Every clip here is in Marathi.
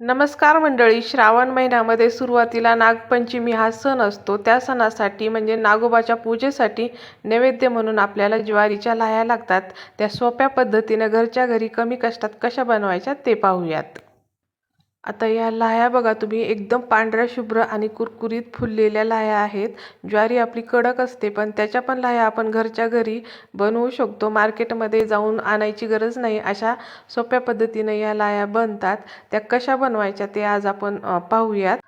नमस्कार मंडळी श्रावण महिन्यामध्ये सुरुवातीला नागपंचमी हा सण असतो. त्या सणासाठी म्हणजे नागोबाच्या पूजेसाठी नैवेद्य म्हणून आपल्याला ज्वारीच्या लाह्या लागतात. त्या सोप्या पद्धतीने घरच्या घरी कमी कष्टात कशा बनवायच्या ते पाहूयात. आता या लाह्या बघा तुम्ही एकदम पांढऱ्या शुभ्र आणि कुरकुरीत फुललेल्या लाह्या आहेत. ज्वारी आपली कडक असते पण त्याच्या पण लाह्या आपण घरच्या घरी बनवू शकतो. मार्केटमध्ये जाऊन आणायची गरज नाही. अशा सोप्या पद्धतीने या लाह्या बनतात. त्या कशा बनवायच्या ते आज आपण पाहूयात.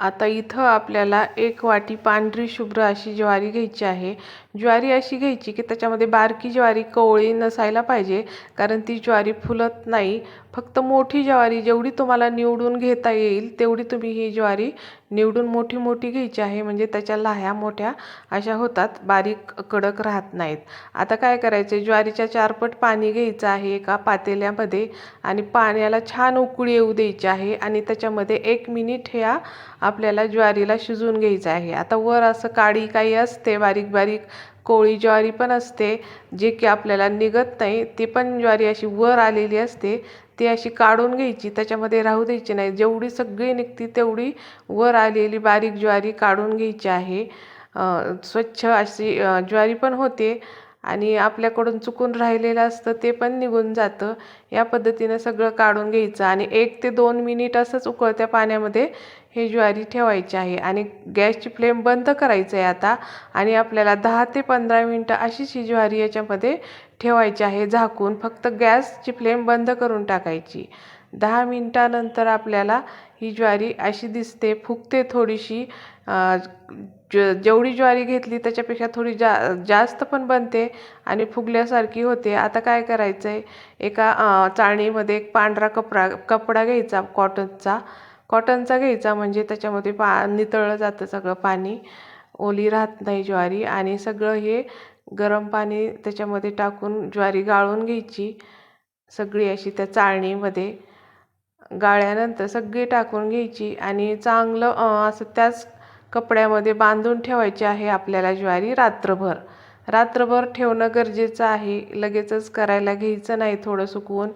आता इथं आपल्याला एक वाटी पांढरी शुभ्र अशी ज्वारी घ्यायची आहे. ज्वारी अशी घ्यायची की त्याच्यामध्ये बारकी ज्वारी कवळी नसायला पाहिजे कारण ती ज्वारी फुलत नाही. फक्त मोठी ज्वारी जेवढी तुम्हाला निवडून घेता येईल तेवढी तुम्ही ही ज्वारी निवडून मोठी मोठी घ्यायची आहे. म्हणजे त्याच्या लाह्या मोठ्या अशा होतात बारीक कडक राहत नाहीत. आता काय करायचं ज्वारीच्या चारपट पाणी घ्यायचं आहे एका पातेल्यामध्ये आणि पाण्याला छान उकळी येऊ द्यायची आहे आणि त्याच्यामध्ये एक मिनिट ह्या आपल्याला ज्वारीला शिजवून घ्यायचं आहे. आता वर असं काळी काही असते बारीक बारीक कोळी ज्वारी पण असते जे की आपल्याला निघत नाही ती पण ज्वारी अशी वर आलेली असते ती अशी काढून घ्यायची त्याच्यामध्ये राहू द्यायची नाही. जेवढी सगळी निघती तेवढी वर आलेली बारीक ज्वारी काढून घ्यायची आहे. स्वच्छ अशी ज्वारी पण होते. आणि आपल्याकडून चुकून राहिलेलं असतं ते पण निघून जातं. या पद्धतीनं सगळं काढून घ्यायचं आणि एक ते दोन मिनिट असंच उकळत्या पाण्यामध्ये हे ज्वारी ठेवायची आहे. आणि गॅसची फ्लेम बंद करायचं आहे आता आणि आपल्याला दहा ते पंधरा मिनटं अशीच ही ज्वारी याच्यामध्ये ठेवायची आहे झाकून फक्त गॅसची फ्लेम बंद करून टाकायची. दहा मिनटानंतर आपल्याला ही ज्वारी अशी दिसते फुगते थोडीशी. ज जेवढी ज्वारी घेतली त्याच्यापेक्षा थोडी जा जास्त पण बनते आणि फुगल्यासारखी होते. आता काय करायचं आहे एका चाळणीमध्ये एक पांढरा कपडा कपडा घ्यायचा कॉटनचा. कॉटनचा घ्यायचा म्हणजे त्याच्यामध्ये पा नितळलं जातं सगळं पाणी. ओली राहत नाही ज्वारी आणि सगळं हे गरम पाणी त्याच्यामध्ये टाकून ज्वारी गाळून घ्यायची. सगळी अशी त्या चाळणीमध्ये गाळल्यानंतर सगळी टाकून घ्यायची आणि चांगलं असं त्याच कपड्यामध्ये बांधून ठेवायची आहे आपल्याला ज्वारी रात्रभर. रात्रभर ठेवणं गरजेचं आहे. लगेचच करायला घ्यायचं नाही. थोडं सुकवून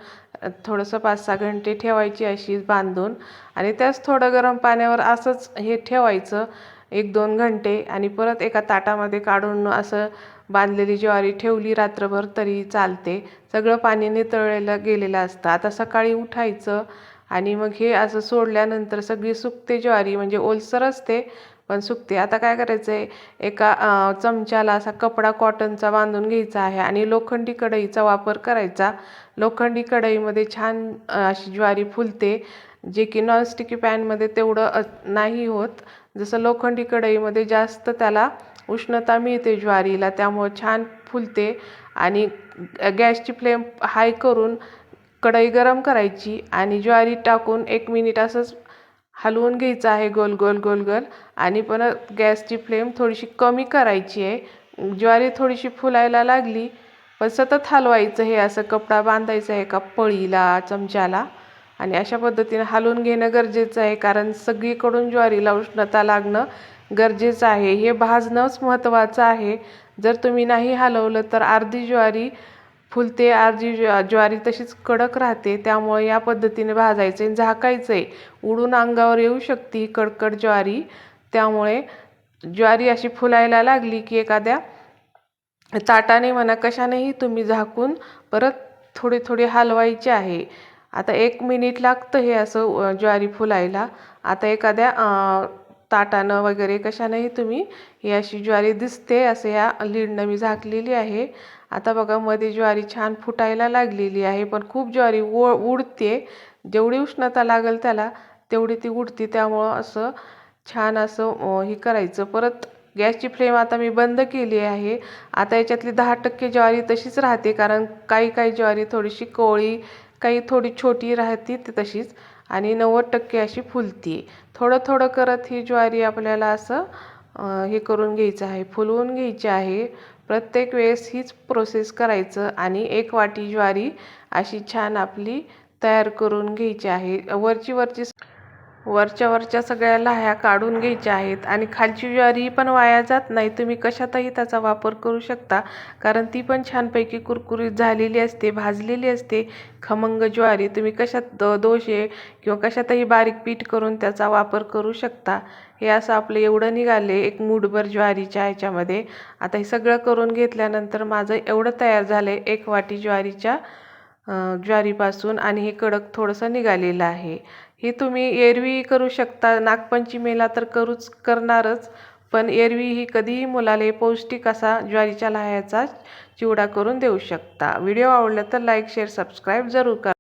थोडंसं पाच सहा घंटे ठेवायची अशी बांधून आणि त्याच थोडं गरम पाण्यावर असंच हे ठेवायचं. एक दोन घंटे आणि परत एका ताटामध्ये काढून असं बांधलेली ज्वारी ठेवली रात्रभर तरी चालते. सगळं पाणी नितळलेलं गेलेलं असतं. आता सकाळी उठायचं आणि मग हे असं सोडल्यानंतर सगळी सुकते ज्वारी. म्हणजे ओलसर असते पण सुकते. आता काय करायचं आहे एका चमच्याला असा कपडा कॉटनचा बांधून घ्यायचा आहे आणि लोखंडी कढईचा वापर करायचा. लोखंडी कढईमध्ये छान अशी ज्वारी फुलते जे की नॉनस्टिकी पॅनमध्ये तेवढं नाही होत. जसं लोखंडी कढईमध्ये जास्त त्याला उष्णता मिळते ज्वारीला त्यामुळं छान फुलते आणि गॅसची फ्लेम हाय करून कढई गरम करायची आणि ज्वारी टाकून एक मिनिट असंच हलवून घ्यायचं आहे गोल गोल गोल गोल आणि परत गॅसची फ्लेम थोडीशी कमी करायची आहे. ज्वारी थोडीशी फुलायला लागली पण सतत हलवायचं हे असं कपडा बांधायचा आहे एका पळीला चमच्याला आणि अशा पद्धतीने हलवून घेणं गरजेचं आहे कारण सगळीकडून ज्वारीला उष्णता लागणं गरजेचं आहे. हे भाजणंच महत्त्वाचं आहे. जर तुम्ही नाही हलवलं तर अर्धी ज्वारी फुलते अर्धी ज्वा ज्वारी तशीच कडक राहते. त्यामुळे या पद्धतीने भाजायचं आहे झाकायचं. आहे उडून अंगावर येऊ शकते ही कडकड ज्वारी. त्यामुळे ज्वारी अशी फुलायला लागली की एखाद्या ताटाने म्हणा कशानेही तुम्ही झाकून परत थोडी थोडी हलवायचे आहे. आता एक मिनिट लागतं हे असं ज्वारी फुलायला. आता एखाद्या ताटानं वगैरे कशानेही तुम्ही ही अशी ज्वारी दिसते असं या लीडनं मी झाकलेली आहे. आता बघा मध्ये ज्वारी छान फुटायला लागलेली आहे पण खूप ज्वारी उ उडते. जेवढी उष्णता लागेल त्याला तेवढी ती उडते. त्यामुळं असं छान असं हे करायचं. परत गॅसची फ्लेम आता मी बंद केली आहे. आता याच्यातली दहा टक्के ज्वारी तशीच राहते कारण काही काही ज्वारी थोडीशी कोळी काही थोडी छोटी राहते ती तशीच. आणि नव्वद टक्के अशी फुलती. थोडं थोडं करत ही ज्वारी आपल्याला असं हे करून घ्यायचं आहे फुलवून घ्यायची आहे. प्रत्येक वेळेस हीच प्रोसेस करायचं आणि एक वाटी ज्वारी अशी छान आपली तयार करून घ्यायची आहे. वरची वरची वरच्या वरच्या सगळ्या लाह्या काढून घ्यायच्या आहेत. आणि खालची ज्वारी पण वाया जात नाही. तुम्ही कशातही त्याचा वापर करू शकता. कारण ती पण छानपैकी कुरकुरीत झालेली असते भाजलेली असते. खमंग ज्वारी. तुम्ही कशात द दोशे किंवा कशातही बारीक पीठ करून त्याचा वापर करू शकता. हे असं आपलं एवढं निघाले एक मूठभर ज्वारीच्या ह्याच्यामध्ये. आता हे सगळं करून घेतल्यानंतर माझं एवढं तयार झालं आहे एक वाटी ज्वारीच्या ज्वारीपासून. आणि हे कडक थोडंसं निघालेलं आहे. ही तुम्ही एरवी करू शकता. नागपंचमीला तर करूच करणारच. पण एरवी ही कधीही मुलाला पौष्टिक असा ज्वारीच्या लाह्याचा चिवडा करून देऊ शकता. व्हिडिओ आवडला तर लाईक शेअर सबस्क्राईब जरूर करा.